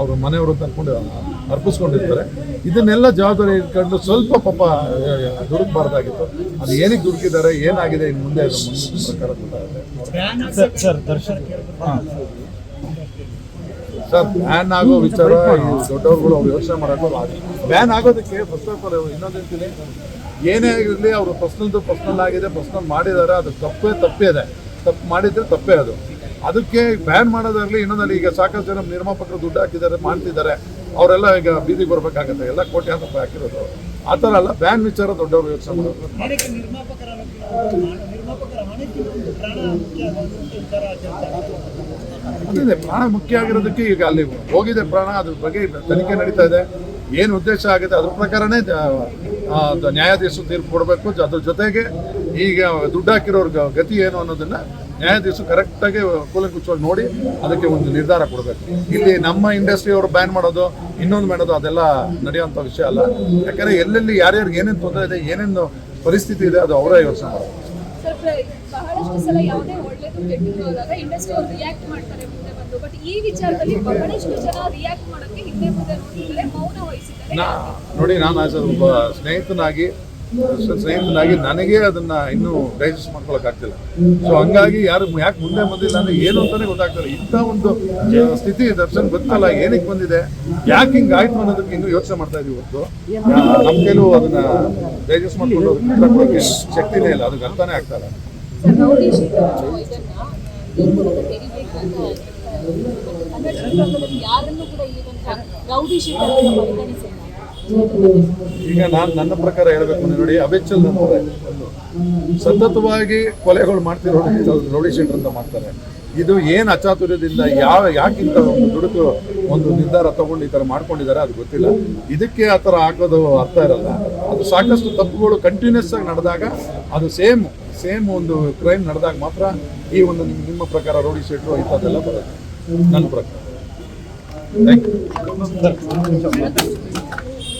ಅವ್ರ ಮನೆಯವರು ತಂದ್ಕೊಂಡು ಅರ್ಪಿಸ್ಕೊಂಡಿರ್ತಾರೆ. ಇದನ್ನೆಲ್ಲ ಜವಾಬ್ದಾರಿ ಇಟ್ಕೊಂಡು ಸ್ವಲ್ಪ ಪಾಪ ದುಡುಕ್ಬಾರ್ದಾಗಿತ್ತು ಅದು ಏನಕ್ಕೆ ದುಡುಕಿದ್ದಾರೆ ಏನಾಗಿದೆ ಇನ್ನು ಮುಂದೆ ಪ್ರಕಾರ ಗೊತ್ತಾಗುತ್ತೆ. ಸರ್ ಬ್ಯಾನ್ ಆಗೋ ವಿಚಾರ ಈ ದೊಡ್ಡವ್ರುಗಳು ಅವ್ರು ಯೋಚನೆ ಮಾಡೋದು ಬ್ಯಾನ್ ಆಗೋದಕ್ಕೆ ಫಸ್ಟ್ ಆಫ್ ಆಲ್ ಇನ್ನೊಂದೇಂತೀನಿ ಏನೇ ಆಗಿರಲಿ ಅವರು ಪರ್ಸ್ನಲ್ದು ಪರ್ಸ್ನಲ್ ಆಗಿದೆ ಪರ್ಸ್ನಲ್ ಮಾಡಿದ್ದಾರೆ ಅದು ತಪ್ಪೇ ತಪ್ಪೇ ಇದೆ. ತಪ್ಪು ಮಾಡಿದ್ರೆ ತಪ್ಪೇ ಅದು. ಅದಕ್ಕೆ ಬ್ಯಾನ್ ಮಾಡೋದಾಗಲಿ ಇನ್ನೊಂದಲ್ಲಿ ಈಗ ಸಾಕಷ್ಟು ಜನ ನಿರ್ಮಾಪಕರು ದುಡ್ಡು ಹಾಕಿದ್ದಾರೆ ಮಾಡ್ತಿದ್ದಾರೆ. ಅವರೆಲ್ಲ ಈಗ ಬೀದಿಗೆ ಬರಬೇಕಾಗತ್ತೆ. ಎಲ್ಲ ಕೋಟ್ಯಾಂತರ ರೂಪಾಯಿ ಹಾಕಿರೋದು. ಆ ಥರ ಅಲ್ಲ ಬ್ಯಾನ್ ವಿಚಾರ ದೊಡ್ಡವರು ಯೋಚನೆ ಮಾಡೋದು. ಪ್ರಾಣ ಮುಖ್ಯ. ಅದೇ ಪ್ರಾಣ ಆಗಿರೋದಕ್ಕೆ ಈಗ ಅಲ್ಲಿ ಹೋಗಿದೆ ಪ್ರಾಣ ಅದ್ರ ಬಗ್ಗೆ ತನಿಖೆ ನಡೀತಾ ಇದೆ. ಏನು ಉದ್ದೇಶ ಆಗುತ್ತೆ ಅದ್ರ ಪ್ರಕಾರನೇ ನ್ಯಾಯಾಧೀಶರು ತೀರ್ಪು ಕೊಡಬೇಕು. ಅದ್ರ ಜೊತೆಗೆ ಈಗ ದುಡ್ಡು ಹಾಕಿರೋರ್ಗ ಗತಿ ಏನು ಅನ್ನೋದನ್ನ ನ್ಯಾಯಾಧೀಶರು ಕರೆಕ್ಟಾಗಿ ಕೂಲಂಕುಚವಾಗಿ ನೋಡಿ ಅದಕ್ಕೆ ಒಂದು ನಿರ್ಧಾರ ಕೊಡಬೇಕು. ಇಲ್ಲಿ ನಮ್ಮ ಇಂಡಸ್ಟ್ರಿ ಅವರು ಬ್ಯಾನ್ ಮಾಡೋದು ಇನ್ನೊಂದು ಮಾಡೋದು ಅದೆಲ್ಲ ನಡೆಯುವಂಥ ವಿಷಯ ಅಲ್ಲ. ಯಾಕಂದ್ರೆ ಎಲ್ಲೆಲ್ಲಿ ಯಾರ್ಯಾರಿಗೆ ಏನೇನು ತೊಂದರೆ ಇದೆ ಏನೇನು ಪರಿಸ್ಥಿತಿ ಇದೆ ಅದು ಅವರೇ ಯೋಚನೆ ಮಾಡೋದು ಸರ್ ಬಹಳಷ್ಟು ಸಲ ಯಾವುದೇ ಒಳ್ಳೇದು ಕೆಟ್ಟದ್ದು ಆದಾಗ ಇಂಡಸ್ಟ್ರಿ ಅವ್ರು ರಿಯಾಕ್ಟ್ ಮಾಡ್ತಾರೆ ಮುಂದೆ ಬಂದು. ಬಟ್ ಈ ವಿಚಾರದಲ್ಲಿ ಬಹಳಷ್ಟು ಜನ ರಿಯಾಕ್ಟ್ ಮಾಡೋಕ್ಕೆ ಹಿಂದೆ ಮುಂದೆ ನೋಡ್ತಿದ್ದಾರೆ ಮೌನ ವಹಿಸಿದ್ದಾರೆ. ನಾ ನೋಡಿ ನಾನು ಆಸ್ ಒಬ್ಬ ಸ್ನೇಹಿತನಾಗಿ ಸ್ನೇಹಿತನಾಗಿ ನನಗೆ ಅದನ್ನ ಇನ್ನೂ ಡೈಜೆಸ್ಟ್ ಮಾಡ್ಕೊಳಕ್ ಆಗ್ತಿಲ್ಲ. ಸೊ ಹಂಗಾಗಿ ಯಾರು ಯಾಕೆ ಮುಂದೆ ಬಂದಿಲ್ಲ ಅಂದ್ರೆ ಏನು ಅಂತಾನೆ ಗೊತ್ತಾಗ್ತಿಲ್ಲ. ಇಂಥ ಒಂದು ಸ್ಥಿತಿ ದರ್ಶನ್ ಗೊತ್ತಲ್ಲ ಏನಕ್ಕೆ ಬಂದಿದೆ? ಯಾಕೆ ಹಿಂಗ್ ಆಯ್ತು ಅನ್ನೋದಕ್ಕೆ ಇನ್ನೂ ಯೋಚನೆ ಮಾಡ್ತಾ ಇದೀವಿ ಹೊತ್ತು ನಮ್ಮ ಕೈಲೂ ಅದನ್ನ ಡೈಜೆಸ್ಟ್ ಮಾಡ್ಕೊಂಡು ಶಕ್ತಿನೇ ಇಲ್ಲ. ಅದಕ್ಕೆ ಅರ್ಥನೇ ಆಗ್ತಾ ಇಲ್ಲ. ಪರಿಗಣಿಸಿಲ್ಲ. ಈಗ ನಾನು ನನ್ನ ಪ್ರಕಾರ ಹೇಳಬೇಕು ನೋಡಿ ಅಬೆಚ್ಚಲ್ ಅಂತಾರೆ. ಸತತವಾಗಿ ಕೊಲೆಗಳು ಮಾಡ್ತಿರೋ ರೌಡಿ ಶೀಟರ್ ಅಂತ ಮಾಡ್ತಾರೆ. ಇದು ಏನು ಅಚಾತುರ್ಯದಿಂದ ಯಾವ, ಯಾಕಿಂತ ಒಂದು ದುಡುಕು, ಒಂದು ನಿರ್ಧಾರ ತಗೊಂಡು ಈ ಥರ ಮಾಡ್ಕೊಂಡಿದ್ದಾರೆ ಅದು ಗೊತ್ತಿಲ್ಲ. ಇದಕ್ಕೆ ಆ ಥರ ಹಾಕೋದು ಅರ್ಥ ಇರಲ್ಲ. ಅದು ಸಾಕಷ್ಟು ತಪ್ಪುಗಳು ಕಂಟಿನ್ಯೂಸ್ ಆಗಿ ನಡೆದಾಗ ಅದು ಸೇಮ್ ಸೇಮ್ ಒಂದು ಕ್ರೈಮ್ ನಡೆದಾಗ ಮಾತ್ರ ಈ ಒಂದು ನಿಮ್ಮ ಪ್ರಕಾರ ರೌಡಿ ಶೀಟ್ರು ಇಂಥದ್ದೆಲ್ಲ ಬರುತ್ತೆ. ನನ್ನ ಪ್ರಕಾರ. Thank you